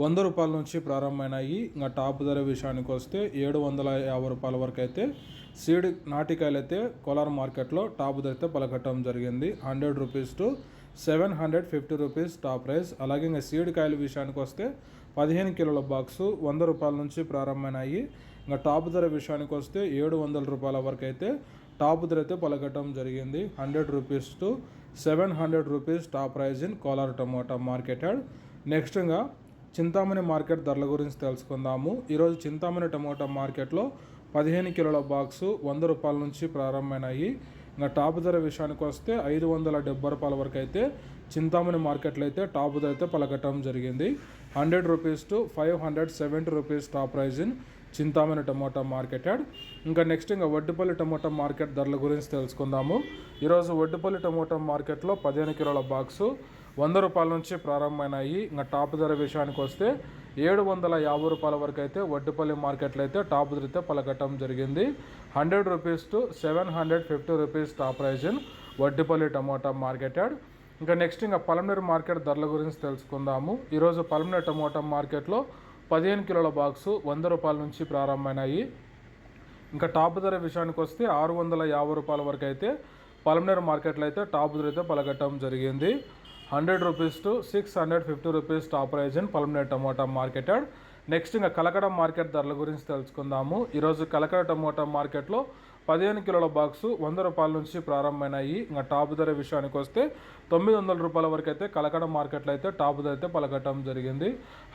వంద రూపాయల నుంచి ప్రారంభమైనాయి ఇంకా టాప్ ధర విషయానికి వస్తే ఏడు వందల యాభై రూపాయల వరకు అయితే సీడ్ నాటికాయలు అయితే కోలార్ మార్కెట్లో టాప్ ధర అయితే పలకట్టడం జరిగింది hundred rupees to seven hundred fifty rupees top price అలాగే ఇంకా సీడ్ కాయల విషయానికి వస్తే పదిహేను కిలోల బాక్సు వంద రూపాయల నుంచి ప్రారంభమైనాయి ఇంకా టాప్ ధర విషయానికి వస్తే ఏడు వందల రూపాయల వరకు అయితే టాప్ ధర అయితే పలకట్టడం జరిగింది hundred rupees to seven hundred rupees top price in Kolar tomato market yard నెక్స్ట్గా Chintamani market ధరల గురించి తెలుసుకుందాము ఈరోజు చింతామణి టమోటా మార్కెట్లో పదిహేను కిలోల బాక్సు వంద రూపాయల నుంచి ప్రారంభమైనాయి ఇంకా టాప్ ధర విషయానికి వస్తే ఐదు వందల డెబ్బై రూపాయల వరకు అయితే చింతామణి మార్కెట్లో అయితే టాప్ ధర అయితే పలకటం జరిగింది hundred rupees to five hundred seventy rupees top price in Chintamani tomato market yard ఇంకా నెక్స్ట్ ఇంకా వడ్డిపల్లి టమోటా మార్కెట్ ధరల గురించి తెలుసుకుందాము ఈరోజు వడ్డిపల్లి టమోటా మార్కెట్లో పదిహేను కిలోల బాక్సు వంద రూపాయల నుంచి ప్రారంభమైనాయి ఇంకా టాప్ ధర విషయానికి వస్తే ఏడు వందల యాభై రూపాయల వరకు అయితే వడ్డుపల్లి మార్కెట్లో అయితే టాప్ ధరతో పలకటం జరిగింది hundred rupees to seven hundred fifty rupees top price in Vaddupalli tomato market yard ఇంకా నెక్స్ట్ ఇంకా పలమనేరు మార్కెట్ ధరల గురించి తెలుసుకుందాము ఈరోజు పలమనేరు టమోటా మార్కెట్లో పదిహేను కిలోల బాక్సు వంద రూపాయల నుంచి ప్రారంభమైనాయి ఇంకా టాప్ ధర విషయానికి వస్తే ఆరు వందల యాభై రూపాయల వరకు అయితే పలమనేరు మార్కెట్లో అయితే టాప్ ధరతో పలకటం జరిగింది 100 rupees to 650 rupees top price in Palmnad tomato marketed. Next ఇంకా కలకడ మార్కెట్ ధరల గురించి తెలుసుకుందాము ఈరోజు కలకడ టమోటా మార్కెట్లో పదిహేను కిలోల బాక్సు వంద రూపాయల నుంచి ప్రారంభమైనాయి ఇంకా టాప్ ధర విషయానికి వస్తే తొమ్మిది వందల రూపాయల వరకు అయితే కలకడ మార్కెట్లో అయితే టాప్ ధర అయితే పలకటం జరిగింది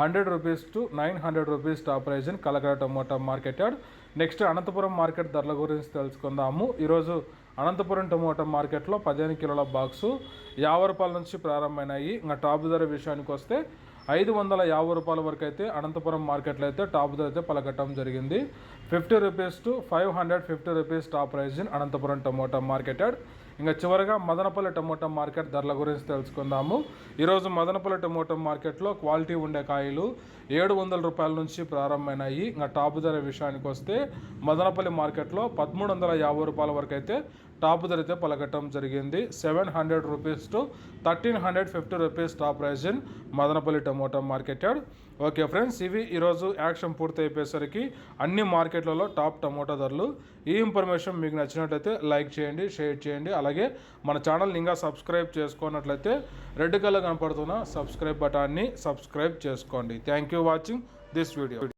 hundred rupees to nine hundred rupees top price in Kalakada tomato market yard next Anantapur market ధరల గురించి తెలుసుకుందాము ఈరోజు అనంతపురం టమోటా మార్కెట్లో పదిహేను కిలోల బాక్సు యాభై రూపాయల నుంచి ప్రారంభమైనాయి ఇంకా టాప్ ధర విషయానికి వస్తే ఐదు వందల యాభై రూపాయల వరకు అయితే అనంతపురం మార్కెట్లో అయితే టాప్ అయితే పలకటం జరిగింది fifty rupees to five hundred fifty rupees top price in Anantapur tomato market yard ఇంకా చివరగా మదనపల్లి టమోటా మార్కెట్ ధరల గురించి తెలుసుకుందాము ఈరోజు మదనపల్లి టమోటా మార్కెట్లో క్వాలిటీ ఉండే కాయలు ఏడు వందల రూపాయల నుంచి ప్రారంభమైనాయి ఇంకా టాప్ ధర విషయానికి వస్తే మదనపల్లి మార్కెట్లో పదమూడు వందల యాభై రూపాయల వరకు అయితే టాప్ ధరైతే పలకటం జరిగింది seven hundred rupees to thirteen hundred fifty rupees top price in Madanapalle tomato market yard okay friends ఇవి ఈరోజు యాక్షన్ పూర్తి అయిపోయేసరికి అన్ని మార్కెట్లలో టాప్ టమోటా ధరలు ఈ ఇన్ఫర్మేషన్ మీకు నచ్చినట్లయితే లైక్ చేయండి షేర్ చేయండి అలాగే మన ఛానల్ని ఇంకా సబ్స్క్రైబ్ చేసుకున్నట్లయితే రెడ్ కలర్ కనపడుతున్న సబ్స్క్రైబ్ బటాన్ని సబ్స్క్రైబ్ చేసుకోండి thank you watching this video